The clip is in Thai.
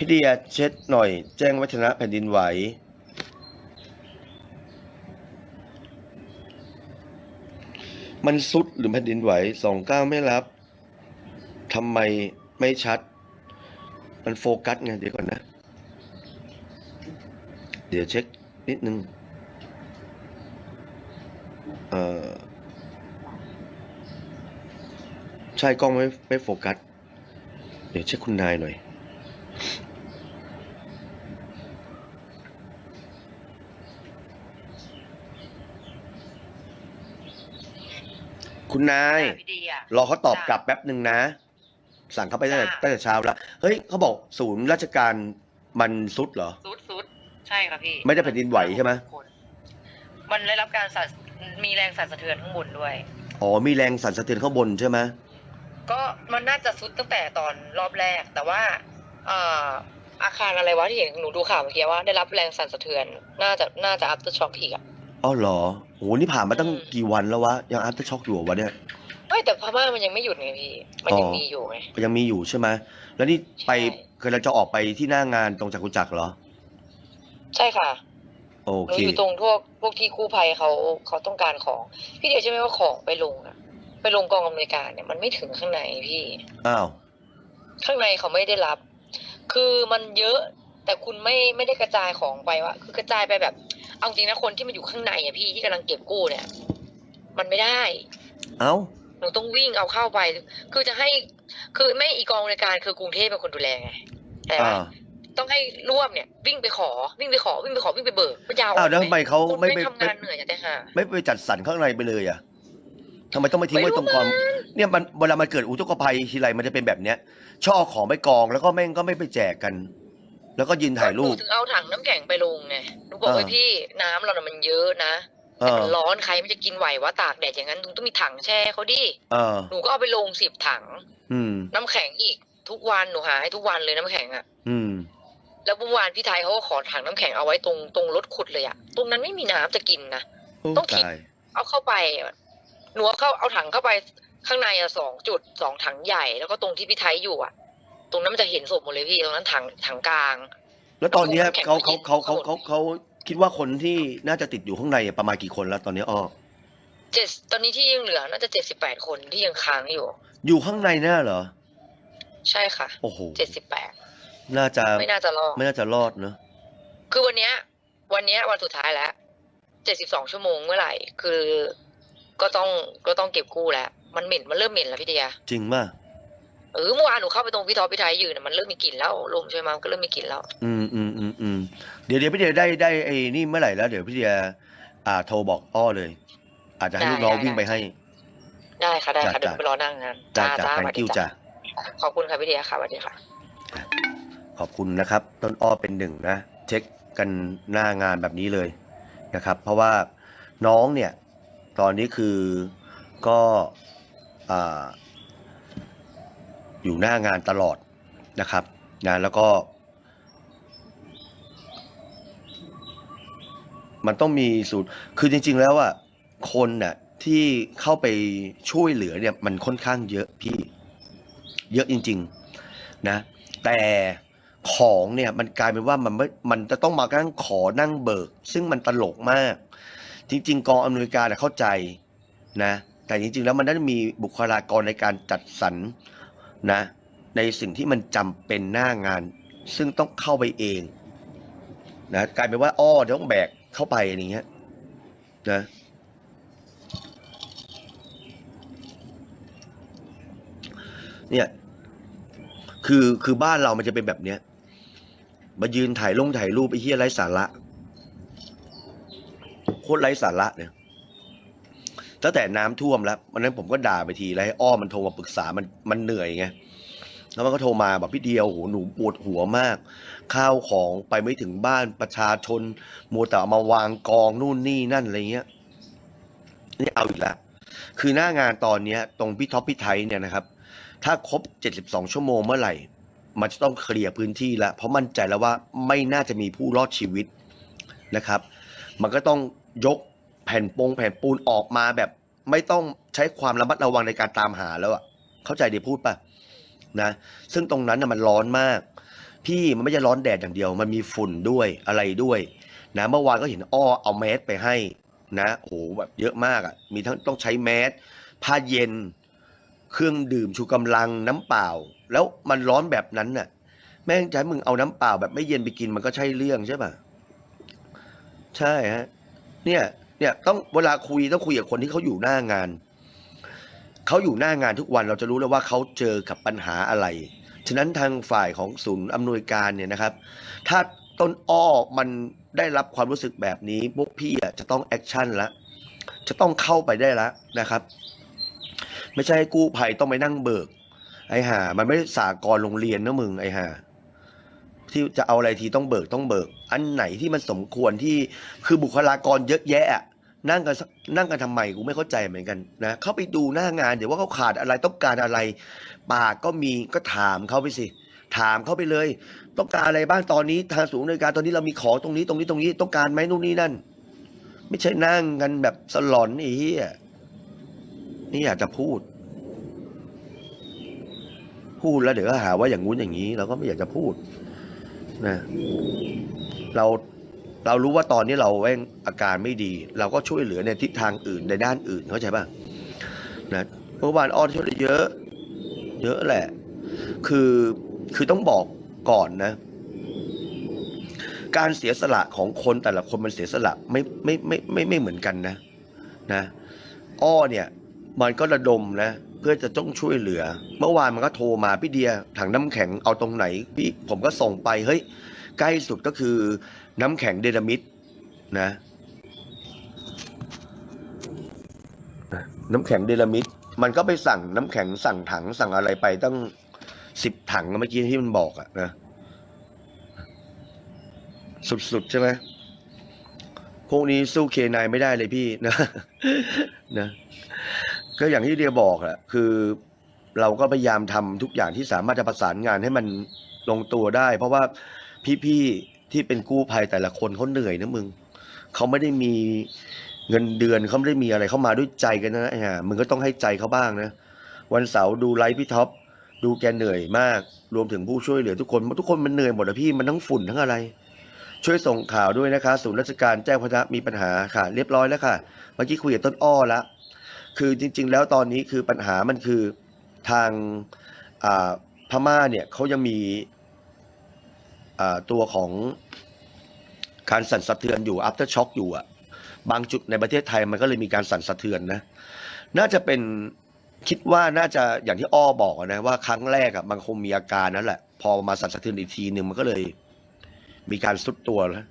พี่เดียเช็ดหน่อย แจ้งวัฒนะแผ่นดินไหว มันสุดหรือแผ่นดินไหวสองเก้าไม่รับทำไมไม่ชัด มันโฟกัสไงเดี๋ยวก่อนนะ เดี๋ยวเช็คนิดนึงเออใช่กล้องไม่ไม่โฟกัส เดี๋ยวเช็คคุณนายหน่อย คุณนายจ้ะพี่ดีอะ รอเขาตอบจ้ะกลับแป๊บหนึ่งนะ สั่งเขาไปตั้งแต่จ้ะ ตั้งแต่เช้าแล้ว เฮ้ยเขาบอกศูนย์ราชการมันสุดเหรอ ซุดซุดใช่ครับพี่ไม่ได้แผ่นดินไหวใช่ไหม มันได้รับการสั่นมีแรงสั่นสะเทือนข้างบนด้วย อ๋อมีแรงสั่นสะเทือนข้างบนใช่ไหมก็มันน่าจะซุดตั้งแต่ตอนรอบแรก แต่ว่าเอ่ออาคารอะไรวะที่เห็นหนูดูข่าวเมื่อกี้ว่าได้รับแรงสั่นสะเทือน น่าจะน่าจะ after shock อีกอะ อ๋อเหรอโหนี่ผ่านมาตั้งอืมกี่วันแล้ววะ ยังอัพเตอร์ช็อกอยู่เหรอวะเนี่ยเฮ้ยแต่พม่ามันยังไม่หยุดไงพี่ มันยังอ๋อมีอยู่ไงยังมีอยู่ใช่ไหม แล้วนี่ไปใช่คือเราจะออกไปที่หน้างานตรงจักรุจักรเหรอ ใช่ค่ะโอหนูเค อยู่ตรงพวกพวกที่กู้ภัยเขาเขาต้องการของ พี่เดียวใช่ไหมว่าของไปลงอะไปลงกองอำนวยการเนี่ยมันไม่ถึงข้างในพี่ อ้าว ข้างในเขาไม่ได้รับ คือมันเยอะ แต่คุณไม่ไม่ได้กระจายของไปว่าคือกระจายไปแบบ เอาจริงนะคนที่มันอยู่ข้างในอะพี่ที่กำลังเก็บกู้เนี่ย มันไม่ได้ เอ้าหนูต้องวิ่งเอาเข้าไป คือจะให้ คือไม่อีกองบริการคือกรุงเทพเป็นคนดูแลไง แต่ว่าอ่าต้องให้ร่วมเนี่ย วิ่งไปขอวิ่งไปขอวิ่งไปขอวิ่งไปเบิกมันยาวอ้าวแล้วทำไมเขาคุณไม่ไม่ไปทำงานเหนื่อยอย่างแต่ห่าไม่ไปจัดสรรข้างในไปเลยอะทำไมต้องไปทิ้งไว้ไม่รู้ ตรงกองเนี่ยมันเวลามันเกิดอุทกภัยทีไรมันจะเป็นแบบเนี้ยชอบเอาของไปกองแล้วก็แม่งก็ไม่ไปแจกกัน แล้วก็ยืนถ่ายรูหปนูถึงเอาถังน้ำแข็งไปลงไงหนูบอกเออว่าพี่น้ำเราน่ะมันเยอะนะเอแต่อมันร้อนใครมันจะกินไหววะตากแดดอย่างนั้นลุงต้องมีถังแช่เขาดิเออ หนูก็เอาไปลงสิบถัง อืม น้ำแข็งอีกทุกวันหนูหาให้ทุกวันเลยน้ำแข็งอะอืม แล้วเมื่อวานพี่ไทยเขาก็ขอถังน้ำแข็งเอาไว้ตรงตรงรถขุดเลยอะตรงนั้นไม่มีน้ำจะกินนะ โอ้ต้องคิดตาย เอาเข้าไปอะหนูเอาเข้าเอาถังเข้าไปข้างในอะสองจุดสองถังใหญ่แล้วก็ตรงที่พี่ไทยอยู่อะ ตรงนั้นมันจะเห็นศพหมดเลยพี่ตรงนั้นถังถังกลาง แล้วตอนเนี้ยน้ำแข็งเขาเขาเขาข้าเขางบนเขาเขาคิดว่าคนที่น่าจะติดอยู่ข้างในอะประมาณกี่คนแล้วตอนนี้อ้อเจ็ดตอนนี้ที่ยังเหลือน่าจะเจ็ดสิบแปดคนที่ยังค้างอยู่ อยู่ข้างในน่าเหรอ ใช่ค่ะ โอ้โหเจ็ดสิบแปดน่าจะไม่น่าจะรอดไม่น่าจะรอดเนอะคือวันเนี้ย วันเนี้ยวันสุดท้ายแล้วเจ็ดสิบสองชั่วโมงเมื่อไหร่ คือ ก็ต้องก็ต้องเก็บกู้แล้วมันเหม็นมันเริ่มเหม็นแล้วพี่เดียจริงป่ะ เออเมื่อวานหนูเข้าไปตรงพี่ท็อปพี่ไทยยืนน่ะมันเริ่มมีกลิ่นแล้วลมช่วยมามันก็เริ่มมีกลิ่นแล้ว อืมอืมอืมอืมเดี๋ยวเดี๋ยวพี่เดียได้ได้ไอ้นี่เมื่อไหร่แล้วเดี๋ยวพี่เดียอ่าโทรบอกอ้อเลย อาจจะให้ได้ลูกน้องได้ วิ่งไปให้ ได้ค่ะได้จ้ะค่ะเดี๋ยวจ้ะไปรอนั่งงานจ้าจ้าจ้าจ้าแตสวังสดีกิ้วจ้ะจ้าขอบคุณค่ะพี่เดียค่ะสวัสดีค่ะ ขอบคุณนะครับ ต้นอ้อเป็นหนึ่งนะ เช็คกันหน้างานแบบนี้เลยนะครับ เพราะว่าน้องเนี่ย ตอนนี้คือก็อ่า อยู่หน้างานตลอดนะครับนะแล้วก็ มันต้องมีสูตรคือจริง ๆ แล้วอะคนน่ะที่เข้าไปช่วยเหลือเนี่ยมันค่อนข้างเยอะพี่ เยอะจริง ๆ นะ แต่ของเนี่ยมันกลายเป็นว่ามันไม่ มันจะต้องมานั่งขอนั่งเบิก ซึ่งมันตลกมาก จริง ๆกองอำนวยการน่ะเข้าใจนะ แต่จริง ๆ แล้วมันต้องมีบุคลากรในการจัดสรร นะในสิ่งที่มันจำเป็นหน้างาน ซึ่งต้องเข้าไปเองนะกลายเป็นว่าอ้อเดี๋ยวต้องแบกเข้าไปอย่างเงี้ยนะเนี่ยคือคือบ้านเรามันจะเป็นแบบเนี้ยมายืนถ่ายลงถ่ายรูปไอ้เหี้ยไร้สาระโคตรไร้สาระเนี่ย ตั้งแต่น้ำท่วมแล้ววันนั้นผมก็ด่าไปทีแล้วให้อ้อมันโทรมาปรึกษามันมันเหนื่อยไงแล้วมันก็โทรมาบอกพี่เดียวโหหนูปวดหัวมาก ข้าวของไปไม่ถึงบ้านประชาชนมัวแต่เอามาวางกองนู่นนี่นั่นอะไรเงี้ยนี่เอาอีกแล้วคือหน้างานตอนเนี้ย ตรงพี่ท็อปพี่ไทยเนี่ยนะครับ ถ้าครบ 72 ชั่วโมงเมื่อไหร่ มันจะต้องเคลียร์พื้นที่แล้ว เพราะมั่นใจแล้วว่าไม่น่าจะมีผู้รอดชีวิตนะครับ มันก็ต้องยก แผ่นปงแผ่นปูนออกมาแบบ ไม่ต้องใช้ความระมัดระวังในการตามหาแล้วอะ เข้าใจดีพูดปะนะซึ่งตรงนั้นนะมันร้อนมาก พี่มันไม่ใช่ร้อนแดดอย่างเดียว มันมีฝุ่นด้วยอะไรด้วยนะเมื่อวานก็เห็นอ้อเอาแมสไปให้นะโอ้โหแบบเยอะมากอะมีทั้งต้องใช้แมสผ้าเย็น เครื่องดื่มชูกำลังน้ำเปล่า แล้วมันร้อนแบบนั้นน่ะ แม่งให้มึงเอาน้ำเปล่าแบบไม่เย็นไปกินมันก็ใช่เรื่องใช่ป่ะใช่ฮะเนี่ย เนี่ยต้องเวลาคุยต้องคุยกับคนที่เขาอยู่หน้างาน เขาอยู่หน้างานทุกวันเราจะรู้แล้วว่าเขาเจอกับปัญหาอะไร ฉะนั้นทางฝ่ายของศูนย์อำนวยการเนี่ยนะครับ ถ้าต้นอ้อมันได้รับความรู้สึกแบบนี้พวกพี่จะต้องแอคชั่นละจะต้องเข้าไปได้ละนะครับ ไม่ใช่กู้ภัยต้องไปนั่งเบิก ไอ้ห่ามันไม่สากลโรงเรียนนะมึงไอ้ห่า ที่จะเอาอะไรทีต้องเบิกต้องเบิก อันไหนที่มันสมควรที่คือบุคลากรเยอะแยะนั่งกันนั่งกันทำไมกูไม่เข้าใจเหมือนกันนะเข้าไปดูหน้างานเดี๋ยวว่าเขาขาดอะไรต้องการอะไร ปากก็มีก็ถามเขาไปสิ ถามเขาไปเลย ต้องการอะไรบ้างตอนนี้ทางสูงในวยการตอนนี้เรามีของตรงนี้ตรงนี้ตรงนี้ต้องการไหมนู่นนี่นั่น ไม่ใช่นั่งกันแบบสลอนไอ้เหี้ยนี่อยากจะพูด พูดแล้วเดี๋ยวก็หาว่าอย่างงู้นอย่างนี้ เราก็ไม่อยากจะพูด นะเราเรารู้ว่าตอนนี้เราแม่งอาการไม่ดี เราก็ช่วยเหลือในทิศทางอื่นในด้านอื่นเข้าใจป่ะนะเมื่อวานอ้อนช่วยเหลือเยอะ เยอะแหละ คือคือต้องบอกก่อนนะ การเสียสละของคนแต่ละคนมันเสียสละไม่ไม่ไม่ไม่ไม่เหมือนกันนะนะ อ้อเนี่ย มันก็ระดมนะเพื่อจะต้องช่วยเหลือ เมื่อวานมันก็โทรมาพี่เดียถังน้ำแข็งเอาตรงไหน พี่ผมก็ส่งไปเฮ้ยใกล้สุดก็คือน้ำแข็งเดนามิดนะนะน้ำแข็งเดนามิดมันก็ไปสั่งน้ำแข็งสั่งถังสั่งอะไรไปตั้งสิบถังเมื่อกี้ที่มันบอกอะนะสุดๆใช่ไหมพวกนี้สู้เคนายไม่ได้เลยพี่นะนะ ก็อย่างที่เดียบอกแหละคือเราก็พยายามทำทุกอย่างที่สามารถจะประสานงานให้มันลงตัวได้ เพราะว่าพี่ๆที่เป็นกู้ภัยแต่ละคนเขาเหนื่อยนะมึงเขาไม่ได้มีเงินเดือนเขาไม่ได้มีอะไรเขามาด้วยใจกันนะไอ้ห่ามึงก็ต้องให้ใจเขาบ้างนะ วันเสาร์ดูไลฟ์พี่ท็อปดูแกเหนื่อยมาก รวมถึงผู้ช่วยเหลือทุกคนทุกคนมันเหนื่อยหมดอะพี่มันทั้งฝุ่นทั้งอะไร ช่วยส่งข่าวด้วยนะคะ ศูนย์ราชการแจ้งพนะมีปัญหาค่ะ เรียบร้อยแล้วค่ะ เมื่อกี้คุยกับต้นอ้อแล้ว คือจริง ๆ แล้วตอนนี้คือปัญหามันคือทางพม่าเนี่ยเขายังมีตัวของการสั่นสะเทือนอยู่ after shock อยู่อะบางจุดในประเทศไทยมันก็เลยมีการสั่นสะเทือนนะ น่าจะเป็นคิดว่าน่าจะอย่างที่อ้อบอกนะว่าครั้งแรกอะมันคงมีอาการนั่นแหละ พอมาสั่นสะเทือนอีกทีหนึ่งมันก็เลย มีการสุดตัวแล้ว